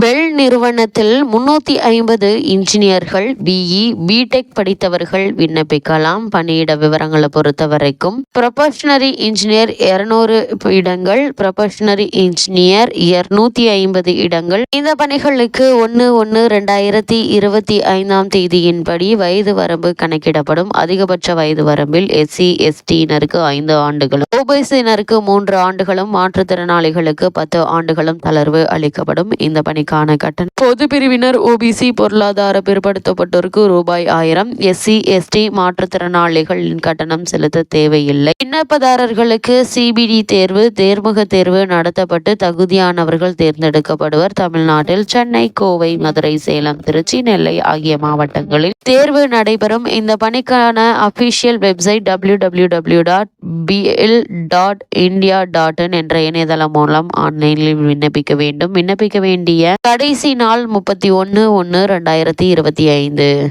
Bell நிறுவனத்தில் முன்னூத்தி ஐம்பது இன்ஜினியர்கள் பிஇ பிடெக் படித்தவர்கள் விண்ணப்பிக்கலாம். பணியிட விவரங்களை பொறுத்த வரைக்கும் ப்ரொபஷனரி இன்ஜினியர் இருநூறு இடங்கள் ப்ரொபஷனரி இன்ஜினியர் இருநூத்தி ஐம்பது இடங்கள். இந்த பணிகளுக்கு ஒன்று ஒன்று ரெண்டாயிரத்தி இருபத்தி ஐந்தாம் தேதியின்படி வயது வரம்பு கணக்கிடப்படும். அதிகபட்ச வயது வரம்பில் எஸ்சி எஸ்டியினருக்கு ஐந்து ஆண்டுகளும் ஓபிசியினருக்கு மூன்று ஆண்டுகளும் மாற்றுத்திறனாளிகளுக்கு பத்து ஆண்டுகளும் தளர்வு அளிக்கப்படும். இந்த பணிக்கான கட்டணம் பொது பிரிவினர் ஓபிசி பொருளாதார பிற்படுத்தப்பட்டோருக்கு ரூபாய் ஆயிரம். எஸ்சி எஸ்டி மாற்றுத்திறனாளிகளின் கட்டணம் செலுத்த தேவையில்லை. விண்ணப்பதாரர்களுக்கு சிபிடி தேர்வு தேர்முக தேர்வு நடத்தப்பட்டு தகுதியானவர்கள் தேர்ந்தெடுக்கப்படுவர். தமிழ்நாட்டில் சென்னை கோவை மதுரை சேலம் திருச்சி நெல்லை ஆகிய மாவட்டங்களில் தேர்வு நடைபெறும். இந்த பணிக்கான official website W W W dot PL dot India dot in என்ற இணையதளம் மூலம் ஆன்லைனில் விண்ணப்பிக்க வேண்டும். விண்ணப்பிக்க வேண்டிய கடைசி நாள் முப்பத்தி ஒன்று ஒன்று ரெண்டாயிரத்தி இருபத்தி ஐந்து.